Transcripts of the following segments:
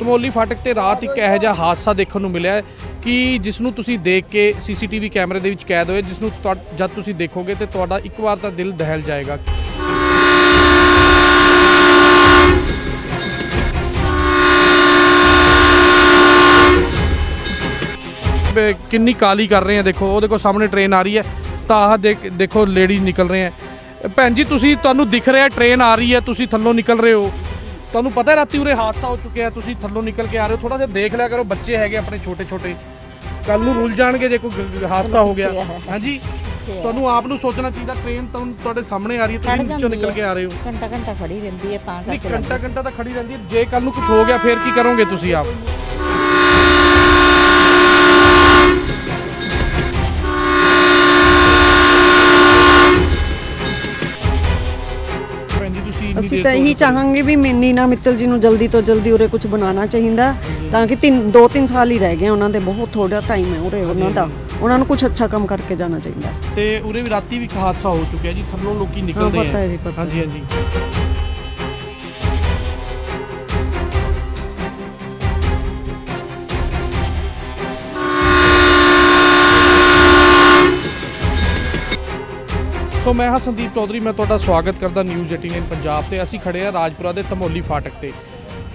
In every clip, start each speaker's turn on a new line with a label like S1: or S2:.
S1: ਤਮੋਲੀ ਫਾਟਕ ਤੇ ਰਾਤ ਇੱਕ ਇਹੋ ਜਿਹਾ ਹਾਦਸਾ ਦੇਖਣ ਨੂੰ ਮਿਲਿਆ ਕਿ ਜਿਸ ਨੂੰ ਤੁਸੀਂ ਦੇਖ ਕੇ ਸੀਸੀਟੀਵੀ ਕੈਮਰੇ ਦੇ ਵਿੱਚ ਕੈਦ ਹੋਏ ਜਿਸ ਨੂੰ ਤੁਹਾ- ਜਦ ਤੁਸੀਂ ਦੇਖੋਗੇ ਤੇ ਤੁਹਾਡਾ ਇੱਕ ਵਾਰ ਤਾਂ ਦਿਲ ਦਹਿਲ ਜਾਏਗਾ। ਕਿੰਨੀ ਕਾਲੀ ਕਰ ਰਹੇ ਆ, ਦੇਖੋ, ਉਹਦੇ ਕੋਲ ਸਾਹਮਣੇ ਟ੍ਰੇਨ ਆ ਰਹੀ ਹੈ, ਤਾਂ ਆਹ ਦੇਖੋ ਲੇਡੀਜ਼ ਨਿਕਲ ਰਹੇ ਆ। ਭੈਣ ਜੀ, ਤੁਸੀਂ, ਤੁਹਾਨੂੰ ਦਿਖ ਰਿਹਾ ਟ੍ਰੇਨ ਆ ਰਹੀ ਹੈ, ਤੁਸੀਂ ਥੱਲੋਂ ਨਿਕਲ ਰਹੇ ਹੋ। ਤੁਹਾਨੂੰ ਪਤਾ ਹੈ ਰਾਤੀ ਉਰੇ ਹਾਦਸਾ ਹੋ ਚੁੱਕਿਆ ਤੁਸੀਂ ਥੱਲੋਂ ਨਿਕਲ ਕੇ ਆ ਰਹੇ ਹੋ ਥੋੜਾ ਜਿਹਾ ਦੇਖ ਲਿਆ ਕਰੋ ਬੱਚੇ ਹੈਗੇ ਆਪਣੇ ਛੋਟੇ ਛੋਟੇ ਕੱਲ ਨੂੰ ਰੁੱਲ ਜਾਣਗੇ ਜੇ ਕੋਈ ਗ- ਗ- ਹਾਦਸਾ ਹੋ ਗਿਆ। ਹਾਂਜੀ? ਤੁਹਾਨੂੰ ਆਪ ਨੂੰ ਸੋਚਣਾ ਚਾਹੀਦਾ ਟ੍ਰੇਨ ਤੁਹਾਨੂੰ ਤੁਹਾਡੇ ਸਾਹਮਣੇ ਆ ਰਹੀ ਹੈ
S2: ਖੜ
S1: ਤੁਸੀਂ ਵਿੱਚੋਂ
S2: ਜਾਂਦੀ
S1: ਨਿਕਲ। ਕੇ ਆ ਰਹੇ ਹੋ।
S2: ਘੰਟਾ ਘੰਟਾ ਖੜੀ ਰਹਿੰਦੀ ਹੈ ਤਾਂ
S1: ਨਹੀਂ
S2: ਕਰਕੇ
S1: ਘੰਟਾ ਘੰਟਾ ਤਾਂ ਖੜੀ ਰਹਿੰਦੀ ਹੈ ਜੇ ਕੱਲ ਨੂੰ ਕੁਝ ਹੋ ਗਿਆ ਫੇਰ ਕੀ ਕਰੋਗੇ ਤੁਸੀਂ ਆਪ? ਭੈਣ ਜੀ ਤੁਸੀਂ ਇੰਨੀ
S3: ਅਸੀਂ
S1: ਦੇਰ
S3: ਤਾਂ
S1: ਤੋਂ-
S3: ਇਹੀ ਚਾਹਾਂਗੇ ਵੀ ਨੀਨਾ ਮਿੱਤਲ ਜੀ ਨੂੰ ਜਲਦੀ ਤੋਂ ਜਲਦੀ ਉਰੇ ਕੁਝ ਬਣਾਉਣਾ ਚਾਹੀਦਾ ਤਾਂ ਕਿ ਤਿੰਨ ਦੋ ਤਿੰਨ ਸਾਲ ਹੀ ਰਹਿ ਗਏ ਉਹਨਾਂ ਦੇ ਬਹੁਤ ਥੋੜਾ ਟਾਈਮ ਹੈ ਉਰੇ ਉਹਨਾਂ ਦਾ। ਉਹਨਾਂ ਨੂੰ ਕੁਝ ਅੱਛਾ ਕੰਮ ਕਰਕੇ ਜਾਣਾ ਚਾਹੀਦਾ।
S1: ਤੇ ਉਰੇ ਵੀ ਰਾਤੀ ਵੀ ਇੱਕ ਹਾਦਸਾ ਹੋ ਚੁੱਕਿਆ ਜੀ ਥੱਲੋਂ ਲੋਕੀ ਨਿਕਲਦੇ
S3: ਪਤਾ ਹੈ ਜੀ, ਪਤਾ
S1: ਹਾਂਜੀ ਹਾਂਜੀ। ਸੋ ਮੈਂ ਹਾਂ ਸੰਦੀਪ ਚੌਧਰੀ, ਮੈਂ ਤੁਹਾਡਾ ਸਵਾਗਤ ਕਰਦਾ ਨਿਊਜ਼ 18 ਪੰਜਾਬ ਤੇ। ਅਸੀਂ ਖੜੇ ਆ ਰਾਜਪੁਰਾ ਦੇ ਧਮੋਲੀ ਫਾਟਕ ਤੇ।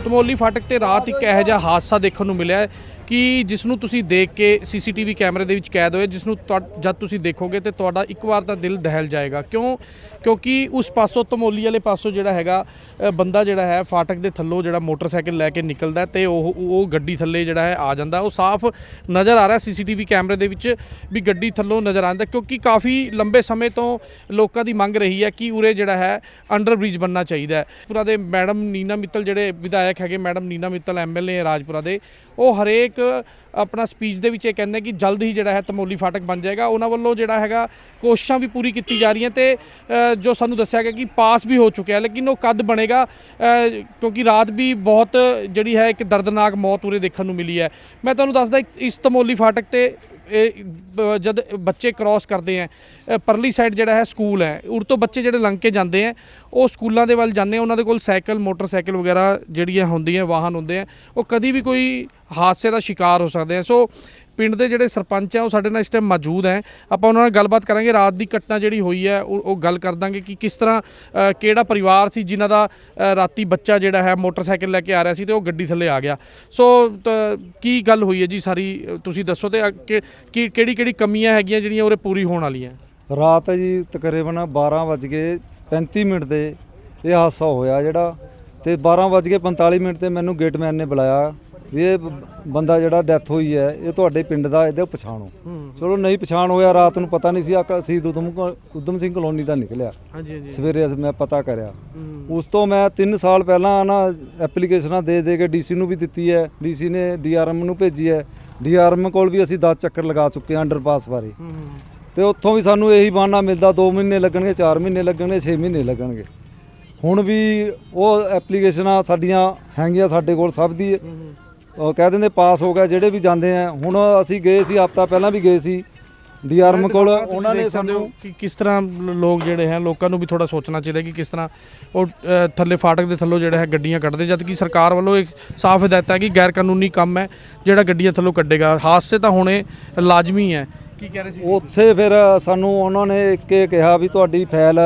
S1: ਧਮੋਲੀ ਫਾਟਕ ਤੇ ਰਾਤ ਇੱਕ ਇਹੋ ਜਿਹਾ ਹਾਦਸਾ ਦੇਖਣ ਨੂੰ ਮਿਲਿਆ ਕਿ ਜਿਸ ਨੂੰ ਤੁਸੀਂ ਦੇਖ ਕੇ ਸੀਸੀਟੀਵੀ ਕੈਮਰੇ ਦੇ ਵਿੱਚ ਕੈਦ ਹੋਏ ਜਿਸ ਨੂੰ ਤੁਹਾ- ਜਦ ਤੁਸੀਂ ਦੇਖੋਗੇ ਤੇ ਤੁਹਾਡਾ ਇੱਕ ਵਾਰ ਤਾਂ ਦਿਲ ਦਹਿਲ ਜਾਏਗਾ। ਕਿਉਂ? ਕਿਉਂਕਿ ਉਸ ਪਾਸੋਂ ਧਮੋਲੀ ਵਾਲੇ ਪਾਸੋਂ ਜਿਹੜਾ ਹੈਗਾ ਬੰਦਾ ਜਿਹੜਾ ਹੈ, ਫਾਟਕ ਦੇ ਥੱਲੋਂ ਜਿਹੜਾ ਮੋਟਰਸਾਈਕਲ ਲੈ ਕੇ ਨਿਕਲਦਾ ਹੈ ਤੇ ਉਹ ਉਹ ਗੱਡੀ ਥੱਲੇ ਜਿਹੜਾ ਹੈ, ਆ ਜਾਂਦਾ। ਉਹ ਸਾਫ਼ ਨਜ਼ਰ ਆ ਰਿਹਾ ਸੀਸੀਟੀਵੀ ਕੈਮਰੇ ਦੇ ਵਿੱਚ ਵੀ ਗੱਡੀ ਥੱਲੋਂ ਨਜ਼ਰ ਆਉਂਦਾ, ਕਿਉਂਕਿ ਕਾਫੀ ਲੰਬੇ ਸਮੇਂ ਤੋਂ ਲੋਕਾਂ ਦੀ ਮੰਗ ਰਹੀ ਹੈ ਕਿ ਉਰੇ ਜਿਹੜਾ ਹੈ ਅੰਡਰ ਬ੍ਰਿਜ ਬਣਨਾ ਚਾਹੀਦਾ ਹੈ। ਪੂਰਾ ਦੇ ਮੈਡਮ ਨੀਨਾ ਮਿੱਤਲ ਜਿਹੜੇ ਵਿਧਾਇਕ ਹੈਗੇ, ਮੈਡਮ ਨੀਨਾ ਮਿੱਤਲ ਐਮਐਲਏ ਹੈ ਰਾਜਪੁਰਾ ਦੇ ਉਹ ਹਰੇਕ ਆਪਣਾ ਸਪੀਚ ਦੇ ਵਿੱਚ ਇਹ ਕਹਿੰਦੇ ਕਿ ਜਲਦ ਹੀ ਜਿਹੜਾ ਹੈ ਤਮੋਲੀ ਫਾਟਕ ਬਣ ਜਾਏਗਾ। ਉਹਨਾਂ ਵੱਲੋਂ ਜਿਹੜਾ ਹੈਗਾ ਕੋਸ਼ਿਸ਼ਾਂ ਵੀ ਪੂਰੀ ਕੀਤੀ ਜਾ ਰਹੀਆਂ ਤੇ ਜੋ ਸਾਨੂੰ ਦੱਸਿਆ ਗਿਆ ਕਿ ਪਾਸ ਵੀ ਹੋ ਚੁੱਕਿਆ ਲੇਕਿਨ ਉਹ ਕਦ ਬਣੇਗਾ? ਕਿਉਂਕਿ ਰਾਤ ਵੀ ਬਹੁਤ ਜਿਹੜੀ ਹੈ ਇੱਕ ਦਰਦਨਾਕ ਮੌਤ ਉਰੇ ਦੇਖਣ ਨੂੰ ਮਿਲੀ ਹੈ। ਮੈਂ ਤੁਹਾਨੂੰ ਦੱਸਦਾ ਇਸ ਤਮੋਲੀ ਫਾਟਕ ਤੇ, ਇਹ ਜਦ ਬੱਚੇ ਕ੍ਰਾਸ ਕਰਦੇ ਆ ਪਰਲੀ ਸਾਈਡ ਜਿਹੜਾ ਹੈ ਸਕੂਲ ਹੈ। ਉਰ ਤੋਂ ਬੱਚੇ ਜਿਹੜੇ ਲੰਘ ਕੇ ਜਾਂਦੇ ਆ ਉਹ ਸਕੂਲਾਂ ਦੇ ਵੱਲ ਜਾਂਦੇ ਆ ਉਹਨਾਂ ਦੇ ਕੋਲ ਸਾਈਕਲ, ਮੋਟਰਸਾਈਕਲ ਵਗੈਰਾ ਜਿਹੜੀਆਂ ਹੁੰਦੀਆਂ, ਵਾਹਨ ਹੁੰਦੇ ਆ ਉਹ ਕਦੀ ਵੀ ਕੋਈ ਹਾਦਸੇ ਦਾ ਸ਼ਿਕਾਰ ਹੋ ਸਕਦੇ ਆ। ਸੋ ਪਿੰਡ ਦੇ ਜਿਹੜੇ ਸਰਪੰਚ ਆ, ਉਹ ਸਾਡੇ ਨਾਲ ਇਸ ਟਾਈਮ ਮੌਜੂਦ ਹੈ ਆਪਾਂ ਉਹਨਾਂ ਨਾਲ ਗੱਲਬਾਤ ਕਰਾਂਗੇ। ਰਾਤ ਦੀ ਘਟਨਾ ਜਿਹੜੀ ਹੋਈ ਹੈ ਉਹ ਉਹ ਗੱਲ ਕਰ ਦਾਂਗੇ ਕਿ ਕਿਸ ਤਰ੍ਹਾਂ ਕਿਹੜਾ ਪਰਿਵਾਰ ਸੀ ਜਿਨ੍ਹਾਂ ਦਾ ਰਾਤੀ ਬੱਚਾ ਜਿਹੜਾ ਹੈ, ਮੋਟਰਸਾਈਕਲ ਲੈ ਕੇ ਆ ਰਿਹਾ ਸੀ ਤੇ ਉਹ ਗੱਡੀ ਥੱਲੇ ਆ ਗਿਆ। ਸੋ, ਤ- ਕੀ ਗੱਲ ਹੋਈ ਹੈ ਜੀ ਸਾਰੀ? ਤੁਸੀਂ ਦੱਸੋ ਤੇ ਕਿਹੜੀ ਕਿਹੜੀ ਕਮੀਆਂ ਹੈਗੀਆਂ ਜਿਹੜੀਆਂ ਉਰੇ ਪੂਰੀ ਹੋਣ ਵਾਲੀਆਂ?
S4: ਰਾਤ ਜੀ ਤਕਰੀਬਨ 12 ਵੱਜ ਕੇ 35 ਮਿੰਟ ਦੇ ਇਹ ਹਾਦਸਾ ਹੋਇਆ ਜਿਹੜਾ ਤੇ 12 ਵੱਜ ਕੇ 45 ਮਿੰਟ ਤੇ ਮੈਨੂੰ ਗੇਟਮੈਨ ਨੇ ਬੁਲਾਇਆ। ਵੀ ਇਹ ਬੰਦਾ ਜਿਹੜਾ ਡੈਥ ਹੋਈ ਹੈ ਇਹ ਤੁਹਾਡੇ ਪਿੰਡ ਦਾ ਇਹਦੇ ਪਛਾਣੋ। ਚਲੋ ਨਹੀਂ ਪਛਾਣ ਹੋਇਆ ਰਾਤ ਨੂੰ ਪਤਾ ਨਹੀਂ ਸੀ ਆ ਸ਼ਹੀਦ ਉਦਮ ਉਦਮ ਸਿੰਘ ਕਲੋਨੀ ਦਾ ਨਿਕਲਿਆ।
S1: ਹਾਂਜੀ ਹਾਂਜੀ।
S4: ਸਵੇਰੇ ਮੈਂ ਪਤਾ ਕਰਿਆ। ਉਸ ਤੋਂ ਮੈਂ 3 ਸਾਲ ਪਹਿਲਾਂ ਨਾ ਐਪਲੀਕੇਸ਼ਨਾਂ ਦੇ ਦੇ ਕੇ ਡੀਸੀ ਨੂੰ ਵੀ ਦਿੱਤੀ ਹੈ। ਡੀਸੀ ਨੇ ਡੀਆਰਐਮ ਨੂੰ ਭੇਜੀ ਹੈ। ਡੀਆਰਐਮ ਕੋਲ ਵੀ ਅਸੀਂ 10 ਚੱਕਰ ਲਗਾ ਚੁੱਕੇ ਹਾਂ ਅੰਡਰਪਾਸ ਬਾਰੇ। ਤੇ ਉੱਥੋਂ ਵੀ ਸਾਨੂੰ ਇਹੀ ਬਹਾਨਾ ਮਿਲਦਾ 2 ਮਹੀਨੇ ਲੱਗਣਗੇ 4 ਮਹੀਨੇ ਲੱਗਣਗੇ 6 ਮਹੀਨੇ ਲੱਗਣਗੇ। ਹੁਣ ਵੀ ਉਹ ਐਪਲੀਕੇਸ਼ਨਾਂ ਸਾਡੀਆਂ ਹੈਗੀਆਂ ਸਾਡੇ ਕੋਲ ਸਭ ਦੀ। ਕਹਿ ਦਿੰਦੇ ਪਾਸ ਹੋ ਗਿਆ ਜਿਹੜੇ ਵੀ ਜਾਂਦੇ ਆ। ਹੁਣ ਅਸੀਂ ਗਏ ਸੀ ਹਫਤਾ ਪਹਿਲਾਂ ਵੀ ਗਏ ਸੀ ਡੀਆਰਐਮ ਕੋਲ ਉਹਨਾਂ ਨੇ ਸਾਨੂੰ
S1: ਕਿ ਕਿਸ ਤਰ੍ਹਾਂ ਲੋਕ ਜਿਹੜੇ ਹੈ ਲੋਕਾਂ ਨੂੰ ਵੀ ਥੋੜਾ ਸੋਚਣਾ ਚਾਹੀਦਾ ਕਿ ਕਿਸ ਤਰ੍ਹਾਂ ਉਹ ਥੱਲੇ ਫਾਟਕ ਦੇ ਥੱਲੋਂ ਜਿਹੜਾ ਹੈ ਗੱਡੀਆਂ ਕੱਢਦੇ ਜਦ ਕਿ ਸਰਕਾਰ ਵੱਲੋਂ ਇੱਕ ਸਾਫ਼ ਹਦਾਇਤ ਹੈ ਕਿ ਗੈਰ ਕਾਨੂੰਨੀ ਕੰਮ ਹੈ ਜਿਹੜਾ ਗੱਡੀਆਂ ਥੱਲੋਂ ਕੱਢੇਗਾ। ਹਾਦਸੇ ਤਾਂ ਹੋਣੇ ਲਾਜ਼ਮੀ ਹੈ। ਕੀ ਕਹਿ ਰਹੇ ਸੀ?
S4: ਉੱਥੇ ਫਿਰ ਸਾਨੂੰ ਉਹਨਾਂ ਨੇ ਇੱਕ ਇਹ ਕਿਹਾ ਵੀ ਤੁਹਾਡੀ ਫਾਈਲ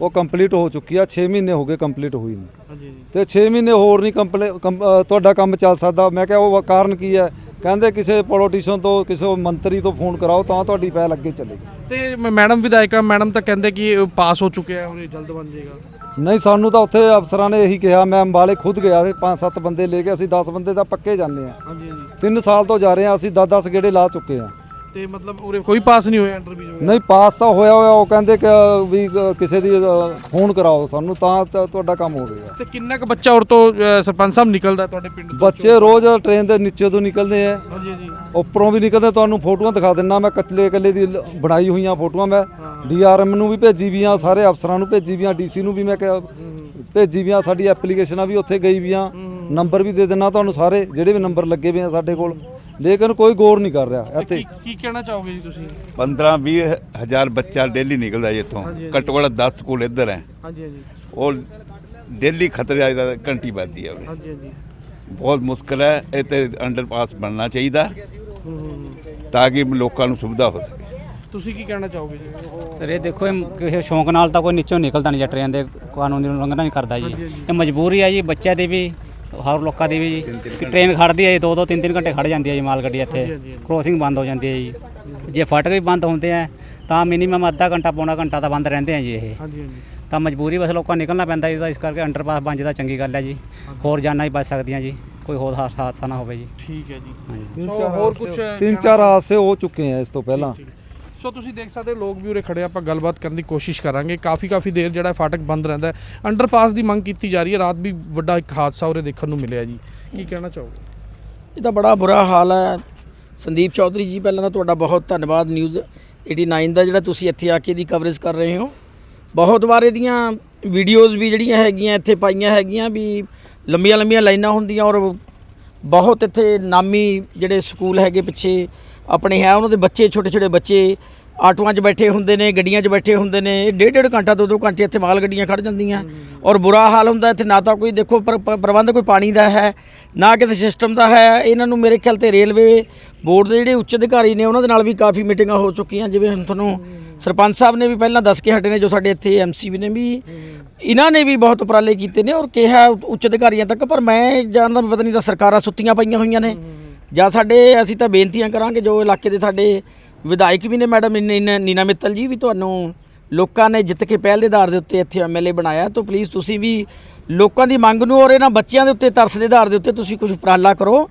S4: ਉਹ ਕੰਪਲੀਟ ਹੋ ਚੁੱਕੀ ਆ 6 ਮਹੀਨੇ ਹੋ ਗਏ ਕੰਪਲੀਟ ਹੋਈ ਨੂੰ।
S1: ਹਾਂਜੀ
S4: ਤੇ 6 ਮਹੀਨੇ ਹੋਰ ਨਹੀਂ ਕੰਪਲੀ ਕੰਪ- ਅ, ਤੁਹਾਡਾ ਕੰਮ ਚੱਲ ਸਕਦਾ। ਮੈਂ ਕਿਹਾ ਉਹ ਕਾਰਨ ਕੀ ਹੈ? ਕਹਿੰਦੇ ਕਿਸੇ ਪੋਲੀਟੀਸ਼ੀਅਨ ਤੋਂ ਕਿਸੇ ਮੰਤਰੀ ਤੋਂ ਫੋਨ ਕਰਾਓ ਤਾਂ ਤੁਹਾਡੀ ਫਾਈਲ ਅੱਗੇ ਚੱਲੇਗੀ।
S1: ਤੇ ਮੈਡਮ ਵਿਧਾਇਕਾ ਮੈਡਮ ਤਾਂ ਕਹਿੰਦੇ ਕਿ ਪਾਸ ਹੋ ਚੁੱਕਿਆ ਹੈ ਹੁਣ ਇਹ ਜਲਦ ਬਣ ਜਾਏਗਾ।
S4: ਨਹੀਂ ਸਾਨੂੰ ਤਾਂ ਉੱਥੇ ਅਫਸਰਾਂ ਨੇ ਇਹੀ ਕਿਹਾ ਮੈਂ ਅੰਬਾਲੇ ਖੁਦ ਗਿਆ ਸੀ ਪੰਜ ਸੱਤ ਬੰਦੇ ਲੈ ਕੇ ਅਸੀਂ 10 ਬੰਦੇ ਤਾਂ ਪੱਕੇ ਜਾਂਦੇ ਆ।
S1: ਹਾਂਜੀ ਹਾਂਜੀ।
S4: 3 ਸਾਲ ਤੋਂ ਜਾ ਰਹੇ ਆ ਅਸੀਂ 10 10 ਗੇੜੇ ਲਾ ਚੁੱਕੇ ਆ।
S1: ਤੇ ਮਤਲਬ ਉਰੇ ਕੋਈ ਪਾਸ ਨਹੀਂ ਹੋਇਆ ਇੰਟਰਵਿਊ ਵਗੈਰਾ?
S4: ਨਹੀਂ ਪਾਸ ਤਾਂ ਹੋਇਆ ਹੋਇਆ ਉਹ ਕਹਿੰਦੇ ਕਿ ਵੀ ਕਿਸੇ ਦੀ ਫੋਨ ਕਰਾਓ ਸਾਨੂੰ ਤਾਂ ਤਾਂ ਤੁਹਾਡਾ ਕੰਮ ਹੋ ਗਿਆ।
S1: ਤੇ ਕਿੰਨਾ ਕੁ ਬੱਚਾ ਉਰ ਤੋਂ ਅ, ਸਰਪੰਚ ਸਾਹਿਬ ਨਿਕਲਦਾ ਤੁਹਾਡੇ ਪਿੰਡ ਤੋਂ?
S4: ਬੱਚੇ ਰੋਜ਼ ਟ੍ਰੇਨ ਦੇ ਨੀਚੇ ਤੋਂ ਨਿਕਲਦੇ ਆ।
S1: ਹਾਂਜੀ
S4: ਉੱਪਰੋਂ ਵੀ ਨਿਕਲਦੇ ਤੁਹਾਨੂੰ ਫੋਟੋਆਂ ਦਿਖਾ ਦਿੰਨਾ ਮੈਂ ਕੱਚਲੇ ਇਕੱਲੇ ਦੀ ਲ- ਬਣਾਈ ਹੋਈਆਂ ਫੋਟੋਆਂ ਮੈਂ। ਡੀਆਰਐਮ ਨੂੰ ਵੀ ਭੇਜੀ ਵੀਆਂ ਸਾਰੇ ਅਫਸਰਾਂ ਨੂੰ ਭੇਜੀ ਵੀਆਂ ਡੀਸੀ ਨੂੰ ਵੀ ਮੈਂ ਕਿਹਾ ਭੇਜੀ ਵੀਆਂ ਸਾਡੀ ਐਪਲੀਕੇਸ਼ਨਾਂ ਵੀ ਉੱਥੇ ਗਈ ਵੀਆਂ। ਨੰਬਰ ਵੀ ਦੇ ਦਿੰਨਾ ਤੁਹਾਨੂੰ ਸਾਰੇ ਜਿਹੜੇ ਵੀ ਨੰਬਰ ਲੱਗੇ ਹੋਏ ਆ ਸਾਡੇ ਕੋਲ। ਲੇਕਿਨ ਕੋਈ ਗੌਰ ਨਹੀਂ ਕਰ ਰਿਹਾ ਇੱਥੇ।
S1: ਕੀ ਕੀ ਕਹਿਣਾ ਚਾਹੋਗੇ ਜੀ ਤੁਸੀਂ?
S5: 15 20 ਹਜ਼ਾਰ ਬੱਚਾ ਡੇਲੀ ਨਿਕਲਦਾ ਜੀ ਇੱਥੋਂ।
S1: ਹਾਂਜੀ,
S5: ਘੱਟੋ ਘੱਟ 10 ਸਕੂਲ ਇੱਧਰ ਹੈ।
S1: ਹਾਂਜੀ ਹਾਂਜੀ।
S5: ਉਹ ਡੇਲੀ ਖਤਰੇ ਦਾ ਘੰਟੀ ਵੱਜਦੀ ਹੈ ਉਰੇ।
S1: ਹਾਂਜੀ ਹਾਂਜੀ।
S5: ਬਹੁਤ ਮੁਸ਼ਕਲ ਹੈ ਇਹ ਤੇ ਅੰਡਰਪਾਸ ਬਣਨਾ ਚਾਹੀਦਾ। ਤਾਂ ਕਿ ਲੋਕਾਂ ਨੂੰ ਸੁਵਿਧਾ ਹੋ ਸਕੇ।
S1: ਤੁਸੀਂ ਕੀ ਕਹਿਣਾ ਚਾਹੋਗੇ ਜੀ?
S6: ਸਰ ਇਹ ਦੇਖੋ ਇਹ ਕਿਸੇ ਸ਼ੌਂਕ ਨਾਲ ਤਾਂ ਕੋਈ ਨੀਚੋਂ ਨਿਕਲਦਾ ਨਹੀਂ ਜਾਂ ਟ੍ਰੇਨ ਦੇ ਕਾਨੂੰਨ ਦੀ ਉਲੰਘਣਾ ਨਹੀਂ ਕਰਦਾ ਜੀ। ਇਹ ਮਜਬੂਰੀ ਹੈ ਜੀ ਬੱਚਿਆਂ ਦੀ ਵੀ। ਹਰ ਲੋਕਾਂ ਦੀ ਵੀ ਜੀ ਕਿ ਟ੍ਰੇਨ ਖੜਦੀ ਹੈ ਜੀ ਦੋ ਦੋ ਤਿੰਨ ਤਿੰਨ ਘੰਟੇ ਖੜ ਜਾਂਦੀ ਹੈ ਜੀ ਮਾਲ ਗੱਡੀ ਇੱਥੇ। ਕ੍ਰੋਸਿੰਗ ਬੰਦ ਹੋ ਜਾਂਦੀ ਹੈ ਜੀ। ਜੇ ਫਾਟਕ ਵੀ ਬੰਦ ਹੁੰਦੇ ਆ ਤਾਂ ਮਿਨੀਮਮ ਅੱਧਾ ਘੰਟਾ ਪੌਣਾ ਘੰਟਾ ਤਾਂ ਬੰਦ ਰਹਿੰਦੇ ਆ ਜੀ ਇਹ।
S1: ਹਾਂਜੀ ਹਾਂਜੀ।
S6: ਤਾਂ ਮਜਬੂਰੀ ਬਸ ਲੋਕਾਂ ਨੂੰ ਨਿਕਲਣਾ ਪੈਂਦਾ ਜੀ ਤਾਂ ਇਸ ਕਰਕੇ ਅੰਡਰਪਾਸ ਬਣ ਜਾਦਾ ਚੰਗੀ ਗੱਲ ਹੈ ਜੀ। ਹੋਰ ਜਾਨਾਂ ਹੀ ਬਚ ਸਕਦੀਆਂ ਜੀ। ਕੋਈ ਹੋਰ ਹਾਦ- ਹਾਦਸਾ ਨਾ ਹੋਵੇ ਜੀ।
S1: ਠੀਕ ਹੈ ਜੀ।
S6: ਹਾਂਜੀ।
S4: ਤਿੰਨ ਚਾਰ ਹਾਦਸੇ ਹੋ ਚੁੱਕੇ ਆ ਇਸ ਤੋਂ ਪਹਿਲਾਂ।
S1: ਸੋ ਤੁਸੀਂ ਦੇਖ ਸਕਦੇ ਹੋ, ਲੋਕ ਵੀ ਉਰੇ ਖੜੇ ਆਪਾਂ ਗੱਲਬਾਤ ਕਰਨ ਦੀ ਕੋਸ਼ਿਸ਼ ਕਰਾਂਗੇ। ਕਾਫੀ ਕਾਫੀ ਦੇਰ ਜਿਹੜਾ ਫਾਟਕ ਬੰਦ ਰਹਿੰਦਾ ਹੈ। ਅੰਡਰਪਾਸ ਦੀ ਮੰਗ ਕੀਤੀ ਜਾ ਰਹੀ ਹੈ। ਰਾਤ ਵੀ ਵੱਡਾ ਇੱਕ ਹਾਦਸਾ ਉਰੇ ਦੇਖਣ ਨੂੰ ਮਿਲਿਆ ਜੀ। ਕੀ ਕਹਿਣਾ ਚਾਹੋਗੇ?
S7: ਇਹ ਤਾਂ ਬੜਾ ਬੁਰਾ ਹਾਲ ਹੈ। ਸੰਦੀਪ ਚੌਧਰੀ ਜੀ, ਪਹਿਲਾਂ ਤਾਂ ਤੁਹਾਡਾ ਬਹੁਤ ਧੰਨਵਾਦ। ਨਿਊਜ਼ 89 ਦਾ ਜਿਹੜਾ ਤੁਸੀਂ ਇੱਥੇ ਆ ਕੇ ਇਹਦੀ ਕਵਰੇਜ ਕਰ ਰਹੇ ਹੋ। ਬਹੁਤ ਵਾਰ ਇਹਦੀਆਂ ਵੀਡੀਓਜ਼ ਵੀ ਜਿਹੜੀਆਂ ਹੈਗੀਆਂ, ਇੱਥੇ ਪਾਈਆਂ ਹੈਗੀਆਂ ਵੀ ਲੰਬੀਆਂ ਲੰਬੀਆਂ ਲਾਈਨਾਂ ਹੁੰਦੀਆਂ ਔਰ ਬਹੁਤ ਇੱਥੇ ਨਾਮੀ ਜਿਹੜੇ ਸਕੂਲ ਹੈਗੇ ਪਿੱਛੇ ਆਪਣੇ ਹੈ, ਉਹਨਾਂ ਦੇ ਬੱਚੇ ਛੋਟੇ ਛੋਟੇ ਬੱਚੇ ਆਟੋਆਂ 'ਚ ਬੈਠੇ ਹੁੰਦੇ ਨੇ, ਗੱਡੀਆਂ 'ਚ ਬੈਠੇ ਹੁੰਦੇ ਨੇ ਡੇਢ ਡੇਢ ਘੰਟਾ ਦੋ ਦੋ ਘੰਟੇ ਇੱਥੇ ਮਾਲ ਗੱਡੀਆਂ ਖੜ ਜਾਂਦੀਆਂ। ਔਰ ਬੁਰਾ ਹਾਲ ਹੁੰਦਾ ਇੱਥੇ, ਨਾ ਤਾਂ ਕੋਈ ਦੇਖੋ, ਪਰ- ਪਰ- ਪ੍ਰਬੰਧ ਕੋਈ ਪਾਣੀ ਦਾ ਹੈ, ਨਾ ਕਿਸੇ ਸਿਸਟਮ ਦਾ ਹੈ। ਇਹਨਾਂ ਨੂੰ ਮੇਰੇ ਖਿਆਲ ਤੇ ਰੇਲਵੇ ਬੋਰਡ ਦੇ ਜਿਹੜੇ ਉੱਚ ਅਧਿਕਾਰੀ ਨੇ, ਉਹਨਾਂ ਦੇ ਨਾਲ ਵੀ ਕਾਫੀ ਮੀਟਿੰਗਾਂ ਹੋ ਚੁੱਕੀਆਂ। ਜਿਵੇਂ ਹੁਣ ਤੁਹਾਨੂੰ ਸਰਪੰਚ ਸਾਹਿਬ ਨੇ ਵੀ ਪਹਿਲਾਂ ਦੱਸ ਕੇ ਹਟੇ ਨੇ, ਜੋ ਸਾਡੇ ਇੱਥੇ ਐਮਸੀ ਵੀ ਨੇ ਵੀ, ਇਹਨਾਂ ਨੇ ਵੀ ਬਹੁਤ ਉਪਰਾਲੇ ਕੀਤੇ ਨੇ ਔਰ ਕਿਹਾ ਉੱਚ ਅਧਿਕਾਰੀਆਂ ਤੱਕ। ਪਰ ਮੈਂ ਜਾਣਦਾ ਵੀ ਪਤਾ ਨਹੀਂ, ਤਾਂ ਸਰਕਾਰਾਂ ਸੁੱਤੀਆਂ ਪਈਆਂ ਹੋਈਆਂ ਨੇ। ਜਾਂ ਸਾਡੇ, ਅਸੀਂ ਤਾਂ ਬੇਨਤੀਆਂ ਕਰਾਂਗੇ ਜੋ ਇਲਾਕੇ ਦੇ ਸਾਡੇ ਵਿਧਾਇਕ ਵੀ ਨੇ, ਮੈਡਮ ਨੀਨਾ ਨੀਨਾ ਮਿੱਤਲ ਜੀ ਵੀ ਤੁਹਾਨੂੰ ਲੋਕਾਂ ਨੇ ਜਿੱਤ ਕੇ ਪਹਿਲ ਦੇ ਆਧਾਰ ਦੇ ਉੱਤੇ ਇੱਥੇ ਐਮਐਲਏ ਬਣਾਇਆ। ਤਾਂ ਪਲੀਜ਼ ਤੁਸੀਂ ਵੀ ਲੋਕਾਂ ਦੀ ਮੰਗ ਨੂੰ ਔਰ ਇਹਨਾਂ ਬੱਚਿਆਂ ਦੇ ਉੱਤੇ ਤਰਸ ਦੇ ਆਧਾਰ ਦੇ ਉੱਤੇ ਤੁਸੀਂ ਕੁਝ ਉਪਰਾਲਾ ਕਰੋ।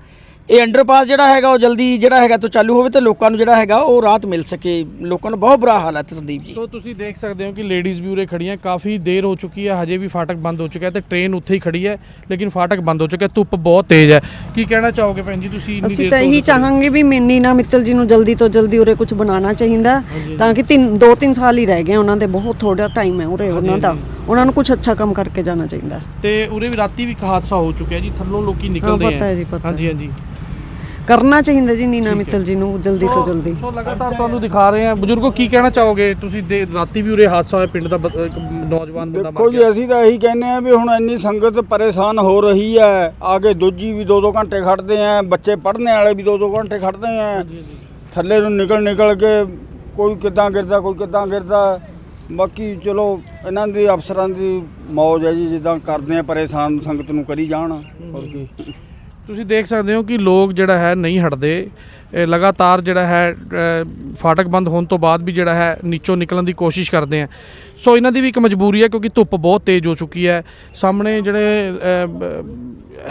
S7: ਇਹ ਅੰਡਰਪਾਸ ਜਿਹੜਾ ਹੈਗਾ ਉਹ ਜਲਦੀ ਜਿਹੜਾ ਹੈਗਾ ਤੋਂ ਚਾਲੂ ਹੋਵੇ ਤੇ ਲੋਕਾਂ ਨੂੰ ਜਿਹੜਾ ਹੈਗਾ ਉਹ ਰਾਹਤ ਮਿਲ ਸਕੇ। ਲੋਕਾਂ ਨੂੰ ਬਹੁਤ ਬੁਰਾ ਹਾਲ ਹੈ ਇੱਥੇ ਸੰਦੀਪ ਜੀ।
S1: ਸੋ ਤੁਸੀਂ ਦੇਖ ਸਕਦੇ ਹੋ ਕਿ ਲੇਡੀਜ਼ ਵੀ ਉਰੇ ਖੜੀਆਂ ਕਾਫੀ ਦੇਰ ਹੋ ਚੁੱਕੀ ਹੈ ਹਜੇ ਵੀ ਫਾਟਕ ਬੰਦ ਹੋ ਚੁੱਕਾ ਹੈ ਤੇ ਟ੍ਰੇਨ ਉੱਥੇ ਹੀ ਖੜੀ ਹੈ ਲੇਕਿਨ ਫਾਟਕ ਬੰਦ ਹੋ ਚੁੱਕਾ ਹੈ ਧੁੱਪ ਬਹੁਤ ਤੇਜ਼ ਹੈ। ਕੀ ਕਹਿਣਾ ਚਾਹੋਗੇ ਭੈਣ ਜੀ ਤੁਸੀਂ? ਇੰਨੀ
S3: ਅਸੀਂ
S1: ਦੇਰ
S3: ਤਾਂ
S1: ਤੋਂ
S3: ਇਹੀ? ਚਾਹਾਂਗੇ ਵੀ ਨੀਨਾ ਮਿੱਤਲ ਜੀ ਨੂੰ ਜਲਦੀ ਤੋਂ ਜਲਦੀ ਉਰੇ ਕੁਝ ਬਣਾਉਣਾ ਚਾਹੀਦਾ ਤਾਂ ਕਿ ਤਿੰਨ ਦੋ ਤਿੰਨ ਸਾਲ ਹੀ ਰਹਿ ਗਏ ਉਹਨਾਂ ਦੇ ਬਹੁਤ ਥੋੜਾ ਟਾਈਮ ਹੈ ਉਰੇ ਉਹਨਾਂ ਦਾ। ਉਹਨਾਂ ਨੂੰ ਕੁਝ ਅੱਛਾ ਕੰਮ ਕਰਕੇ ਜਾਣਾ ਚਾਹੀਦਾ।
S1: ਤੇ ਉਰੇ ਵੀ ਰਾਤੀ ਵੀ ਇੱਕ ਹਾਦਸਾ ਹੋ ਚੁੱਕਿਆ ਜੀ ਥੱਲੋਂ ਲੋਕੀ ਨਿਕਲਦੇ
S3: ਪਤਾ ਹੈ ਜੀ, ਪਤਾ
S1: ਹਾਂਜੀ ਹਾਂਜੀ।
S3: ਕਰਨਾ ਚਾਹੀਦਾ ਜੀ ਨੀਨਾ ਮਿੱਤਲ ਜੀ ਨੂੰ ਜਲਦੀ ਤੋਂ ਜਲਦੀ।
S1: ਸੋ ਲਗਾਤਾਰ ਤੁਹਾਨੂੰ ਦਿਖਾ ਰਹੇ ਹਾਂ। ਬਜ਼ੁਰਗੋ ਕੀ ਕਹਿਣਾ ਚਾਹੋਗੇ? ਤੁਸੀਂ ਦੇ- ਰਾਤੀ ਵੀ ਉਰੇ ਹਾਦਸਾ ਹੋਇਆ ਪਿੰਡ ਦਾ ਬ- ਇੱਕ ਨੌਜਵਾਨ ਬੰਦਾ
S8: ਦੇਖੋ
S1: ਮਰ
S8: ਜੀ
S1: ਗਿਆ।
S8: ਅਸੀਂ ਤਾਂ ਇਹੀ ਕਹਿੰਦੇ ਆ ਵੀ ਹੁਣ ਇੰਨੀ ਸੰਗਤ ਪਰੇਸ਼ਾਨ ਹੋ ਰਹੀ ਹੈ। ਆਗੇ ਦੂਜੀ ਵੀ 2-2 ਘੰਟੇ ਖੜਦੇ ਆ ਬੱਚੇ ਪੜ੍ਹਨੇ ਵਾਲੇ ਵੀ 2-2 ਘੰਟੇ ਖੜਦੇ ਆ। ਥੱਲੇ ਨੂੰ ਨਿਕਲ ਨਿਕਲ ਕੇ ਕੋਈ ਕਿੱਦਾਂ ਗਿਰਦਾ ਕੋਈ ਕਿੱਦਾਂ ਗਿਰਦਾ। ਬਾਕੀ ਚਲੋ ਇਹਨਾਂ ਦੀ ਅਫਸਰਾਂ ਦੀ ਮੌਜ ਹੈ ਜੀ ਜਿੱਦਾਂ ਕਰਦੇ ਆ ਪਰੇਸ਼ਾਨ ਸੰਗਤ ਨੂੰ ਕਰੀ ਜਾਣ। ਹੋਰ ਕੀ।
S1: ਤੁਸੀਂ ਦੇਖ ਸਕਦੇ ਹੋ ਕਿ ਲੋਕ ਜਿਹੜਾ ਹੈ ਨਹੀਂ ਹਟਦੇ। ਇਹ ਲਗਾਤਾਰ ਜਿਹੜਾ ਹੈ ਅ, ਫਾਟਕ ਬੰਦ ਹੋਣ ਤੋਂ ਬਾਅਦ ਵੀ ਜਿਹੜਾ ਹੈ ਨੀਚੋਂ ਨਿਕਲਣ ਦੀ ਕੋਸ਼ਿਸ਼ ਕਰਦੇ ਆ। ਸੋ ਇਹਨਾਂ ਦੀ ਵੀ ਇੱਕ ਮਜਬੂਰੀ ਹੈ ਕਿਉਂਕਿ ਧੁੱਪ ਬਹੁਤ ਤੇਜ਼ ਹੋ ਚੁੱਕੀ ਹੈ। ਸਾਹਮਣੇ ਜਿਹੜੇ ਅ, ਬ-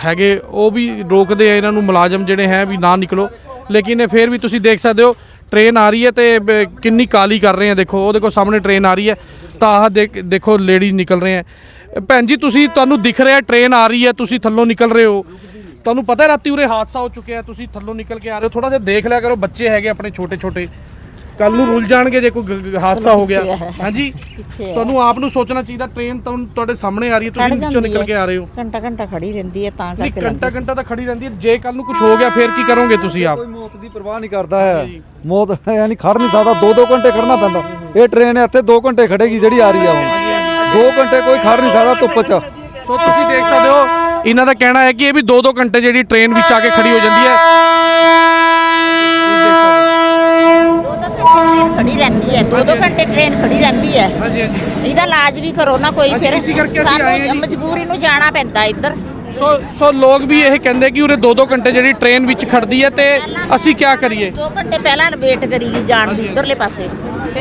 S1: ਹੈਗੇ ਉਹ ਵੀ ਰੋਕਦੇ ਆ ਇਹਨਾਂ ਨੂੰ ਮੁਲਾਜ਼ਮ ਜਿਹੜੇ ਹੈ ਵੀ ਨਾ ਨਿਕਲੋ। ਲੇਕਿਨ ਇਹ ਫਿਰ ਵੀ ਤੁਸੀਂ ਦੇਖ ਸਕਦੇ ਹੋ ਟ੍ਰੇਨ ਆ ਰਹੀ ਹੈ ਤੇ ਬ- ਕਿੰਨੀ ਕਾਲੀ ਕਰ ਰਹੇ ਆ ਦੇਖੋ ਉਹ ਦੇਖੋ ਸਾਹਮਣੇ ਟ੍ਰੇਨ ਆ ਰਹੀ ਹੈ। ਤਾਂ ਆਹ ਦੇਖ ਦੇਖੋ ਲੇਡੀਜ਼ ਨਿਕਲ ਰਹੇ ਆ। ਭੈਣ ਜੀ ਤੁਸੀਂ ਤੁਹਾਨੂੰ ਦਿਖ ਰਿਹਾ ਟ੍ਰੇਨ ਆ ਰਹੀ ਹੈ ਤੁਸੀਂ ਥੱਲੋਂ ਨਿਕਲ ਰਹੇ ਹੋ। ਤੁਹਾਨੂੰ ਪਤਾ ਹੈ ਰਾਤੀ ਉਰੇ ਹਾਦਸਾ ਹੋ ਚੁੱਕਿਆ ਹੈ, ਤੁਸੀਂ ਥੱਲੋਂ ਨਿਕਲ ਕੇ ਆ ਰਹੇ ਹੋ। ਥੋੜਾ ਜਿਹਾ ਦੇਖ ਲਿਆ ਕਰੋ ਬੱਚੇ ਹੈਗੇ ਆਪਣੇ ਛੋਟੇ ਛੋਟੇ ਕੱਲ ਨੂੰ ਰੁੱਲ ਜਾਣਗੇ ਜੇ ਕੋਈ ਗ- ਗ- ਹਾਦਸਾ ਹੋ ਗਿਆ।
S2: ਹੈ।
S1: ਹਾਂਜੀ?
S2: ਪਿੱਛੇ ਹੈ।
S1: ਤੁਹਾਨੂੰ ਆਪ ਨੂੰ ਸੋਚਣਾ ਚਾਹੀਦਾ ਟ੍ਰੇਨ ਤੁਹਾਨੂੰ ਤੁਹਾਡੇ ਸਾਹਮਣੇ ਆ ਰਹੀ ਹੈ
S2: ਖੜ
S1: ਤੁਸੀਂ
S2: ਜਾਂਦੀ
S1: ਨਿਕਲ
S2: ਹੈ।
S1: ਕੇ ਆ ਰਹੇ ਹੋ।
S2: ਘੰਟਾ ਘੰਟਾ ਖੜੀ ਰਹਿੰਦੀ ਹੈ ਤਾਂ
S1: ਨਹੀਂ
S2: ਕਰਕੇ
S1: ਘੰਟਾ ਘੰਟਾ ਤਾਂ ਖੜੀ ਰਹਿੰਦੀ ਹੈ ਜੇ ਕੱਲ ਨੂੰ ਕੁਝ ਹੋ ਗਿਆ ਫਿਰ ਕੀ ਕਰੋਗੇ ਤੁਸੀਂ ਆਪ?
S4: ਕੋਈ ਮੌਤ ਦੀ ਪਰਵਾਹ ਨਹੀਂ ਕਰਦਾ ਹੈ। ਮੌਤ ਯਾਨੀ ਖੜ ਨਹੀਂ ਸਕਦਾ 2-2 ਘੰਟੇ ਖੜਨਾ ਪੈਂਦਾ। ਇਹ ਟ੍ਰੇਨ ਇੱਥੇ 2 ਘੰਟੇ ਖੜੇਗੀ ਜਿਹੜੀ ਆ ਰਹੀ ਆ ਹੁਣ। 2 ਘੰਟੇ ਕੋਈ ਖੜ ਨਹੀਂ ਸਕਦਾ ਧੁੱਪ 'ਚ।
S1: ਸੋ ਤੁਸੀਂ ਦੇਖ ਸਕਦੇ ਹੋ ਇਹਨਾਂ ਦਾ ਕਹਿਣਾ ਹੈ ਕਿ ਇਹ ਵੀ 2-2 ਘੰਟੇ ਜਿਹੜੀ ਟ੍ਰੇਨ ਵਿੱਚ ਆ ਕੇ ਖੜੀ ਹੋ ਜਾਂਦੀ ਹੈ।
S2: ਖੜੀ ਰਹਿੰਦੀ ਹੈ ਦੋ ਦੋ ਘੰਟੇ ਟ੍ਰੇਨ ਖੜੀ ਰਹਿੰਦੀ ਹੈ।
S1: ਹਾਂਜੀ ਹਾਂਜੀ।
S2: ਇਹਦਾ ਇਲਾਜ ਵੀ ਕਰੋ ਨਾ ਕੋਈ ਫਿਰ। ਸਾਨੂੰ ਮਜਬੂਰੀ ਨੂੰ ਜਾਣਾ ਪੈਂਦਾ ਇੱਧਰ।
S1: ਸੋ ਸੋ ਲੋਕ ਵੀ ਇਹ ਕਹਿੰਦੇ ਕਿ ਉਰੇ 2-2 ਘੰਟੇ ਜਿਹੜੀ ਟ੍ਰੇਨ ਵਿੱਚ ਖੜਦੀ ਹੈ ਤੇ ਅਸੀਂ ਕੀ ਕਰੀਏ?
S2: ਦੋ ਘੰਟੇ ਪਹਿਲਾਂ ਵੇਟ ਕਰੀਏ ਜਾਣ ਦੀ ਇੱਧਰਲੇ ਪਾਸੇ।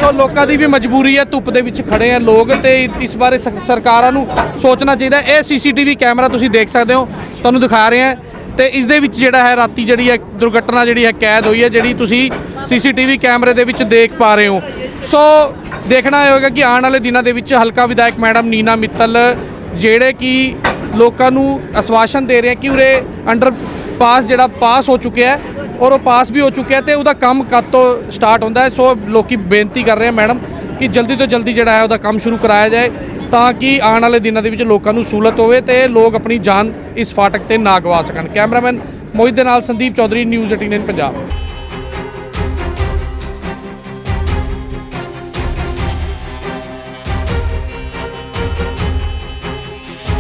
S1: ਸੋ ਲੋਕਾਂ ਦੀ ਵੀ ਮਜਬੂਰੀ ਹੈ ਧੁੱਪ ਦੇ ਵਿੱਚ ਖੜੇ ਆ ਲੋਕ ਤੇ ਇਸ ਬਾਰੇ ਸਰ- ਸਰਕਾਰਾਂ ਨੂੰ ਸੋਚਣਾ ਚਾਹੀਦਾ। ਇਹ ਸੀਸੀਟੀਵੀ ਕੈਮਰਾ ਤੁਸੀਂ ਦੇਖ ਸਕਦੇ ਹੋ ਤੁਹਾਨੂੰ ਦਿਖਾ ਰਹੇ ਹਾਂ। ਤੇ ਇਸ ਦੇ ਵਿੱਚ ਜਿਹੜਾ ਹੈ ਰਾਤੀ ਜਿਹੜੀ ਹੈ ਦੁਰਘਟਨਾ ਜਿਹੜੀ ਹੈ ਕੈਦ ਹੋਈ ਹੈ ਜਿਹੜੀ ਤੁਸੀਂ ਸੀਸੀਟੀਵੀ ਕੈਮਰੇ ਦੇ ਵਿੱਚ ਦੇਖ ਪਾ ਰਹੇ ਹੋ। ਸੋ ਦੇਖਣਾ ਹੋਏਗਾ ਕਿ ਆਉਣ ਵਾਲੇ ਦਿਨਾਂ ਦੇ ਵਿੱਚ ਹਲਕਾ ਵਿਧਾਇਕ ਮੈਡਮ ਨੀਨਾ ਮਿੱਤਲ ਜਿਹੜੇ ਕਿ ਲੋਕਾਂ ਨੂੰ ਅਸ਼ਵਾਸਨ ਦੇ ਰਹੇ ਆ ਕਿ ਉਰੇ ਅੰਡਰ ਪਾਸ ਜਿਹੜਾ ਪਾਸ ਹੋ ਚੁੱਕਿਆ ਹੈ ਔਰ ਉਹ ਪਾਸ ਵੀ ਹੋ ਚੁੱਕਿਆ ਤੇ ਉਹਦਾ ਕੰਮ ਕਦ ਤੋਂ ਸਟਾਰਟ ਹੁੰਦਾ ਹੈ, ਸੋ ਲੋਕੀ ਬੇਨਤੀ ਕਰ ਰਹੇ ਆ ਮੈਡਮ ਕਿ ਜਲਦੀ ਤੋਂ ਜਲਦੀ ਜਿਹੜਾ ਹੈ ਉਹਦਾ ਕੰਮ ਸ਼ੁਰੂ ਕਰਾਇਆ ਜਾਏ ਤਾਂ ਕਿ ਆਉਣ ਵਾਲੇ ਦਿਨਾਂ ਦੇ ਵਿੱਚ ਲੋਕਾਂ ਨੂੰ ਸਹੂਲਤ ਹੋਵੇ ਤੇ ਲੋਕ ਆਪਣੀ ਜਾਨ ਇਸ ਫਾਟਕ ਤੇ ਨਾ ਗਵਾ ਸਕਣ। ਕੈਮਰਾਮੈਨ ਮੋਹਿਤ ਦੇ ਨਾਲ ਸੰਦੀਪ ਚੌਧਰੀ, ਨਿਊਜ਼ 18 ਪੰਜਾਬ।